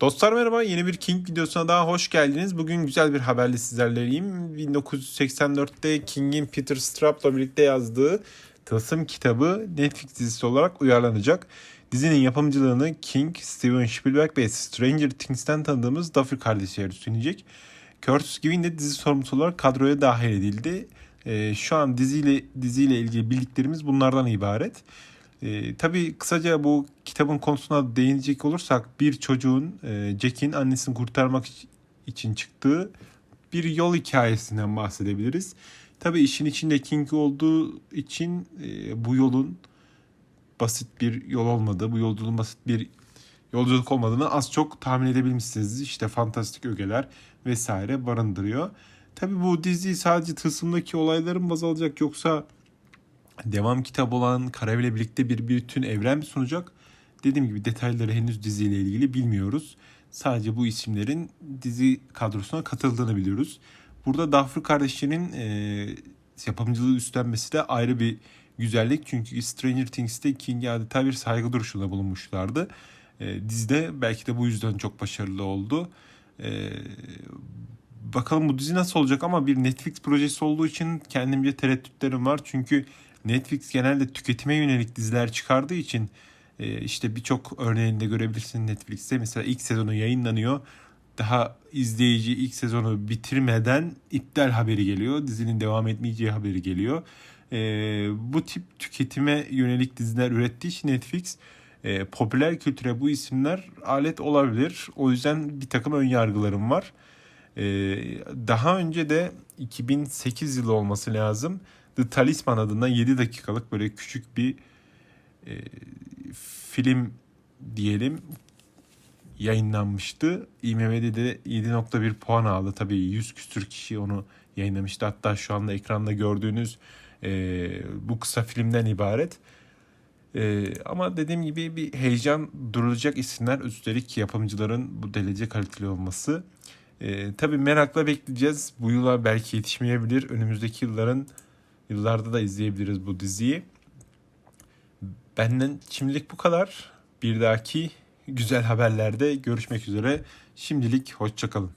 Dostlar merhaba yeni bir King videosuna daha hoş geldiniz. Bugün güzel bir haberle sizlerleyim. 1984'te King'in Peter Straub'la birlikte yazdığı Tılsım kitabı Netflix dizisi olarak uyarlanacak. Dizinin yapımcılığını King, Steven Spielberg ve Stranger Things'ten tanıdığımız Duffer kardeşler üstlenecek. Curtis Givin de dizi sorumlusu olarak kadroya dahil edildi. Ee, şu an diziyle diziyle ilgili bildiklerimiz bunlardan ibaret. E, tabii kısaca bu kitabın konusuna değinecek olursak bir çocuğun e, Jack'in annesini kurtarmak için çıktığı bir yol hikayesinden bahsedebiliriz. Tabii işin içinde King olduğu için e, bu yolun basit bir yol olmadığı, bu yolculuğun basit bir yolculuk olmadığını az çok tahmin edebilmişsiniz. İşte fantastik ögeler vesaire barındırıyor. Tabii bu dizi sadece tılsımdaki olayların baz alacak yoksa devam kitabı olan ile birlikte bir bütün evren mi sunacak? Dediğim gibi detayları henüz diziyle ilgili bilmiyoruz. Sadece bu isimlerin dizi kadrosuna katıldığını biliyoruz. Burada Duffer kardeşlerin e, yapımcılığı üstlenmesi de ayrı bir güzellik. Çünkü Stranger Things'te King'e adeta bir saygı duruşunda bulunmuşlardı. E, dizide belki de bu yüzden çok başarılı oldu. E, bakalım bu dizi nasıl olacak ama bir Netflix projesi olduğu için kendimce tereddütlerim var. Çünkü Netflix genelde tüketime yönelik diziler çıkardığı için e, işte birçok örneğinde görebilirsin Netflix'te. Mesela ilk sezonu yayınlanıyor. Daha izleyici ilk sezonu bitirmeden iptal haberi geliyor. Dizinin devam etmeyeceği haberi geliyor. E, bu tip tüketime yönelik diziler ürettiği için Netflix e, popüler kültüre bu isimler alet olabilir. O yüzden bir takım ön yargılarım var. Daha önce de 2008 yılı olması lazım. The Talisman adında 7 dakikalık böyle küçük bir e, film diyelim yayınlanmıştı. IMDb'de de 7.1 puan aldı. Tabii 100 küsür kişi onu yayınlamıştı. Hatta şu anda ekranda gördüğünüz e, bu kısa filmden ibaret. E, ama dediğim gibi bir heyecan durulacak isimler üstelik yapımcıların bu derece kaliteli olması. E, tabii merakla bekleyeceğiz. Bu yıla belki yetişmeyebilir. Önümüzdeki yılların Yıllarda da izleyebiliriz bu diziyi. Benden şimdilik bu kadar. Bir dahaki güzel haberlerde görüşmek üzere. Şimdilik hoşçakalın.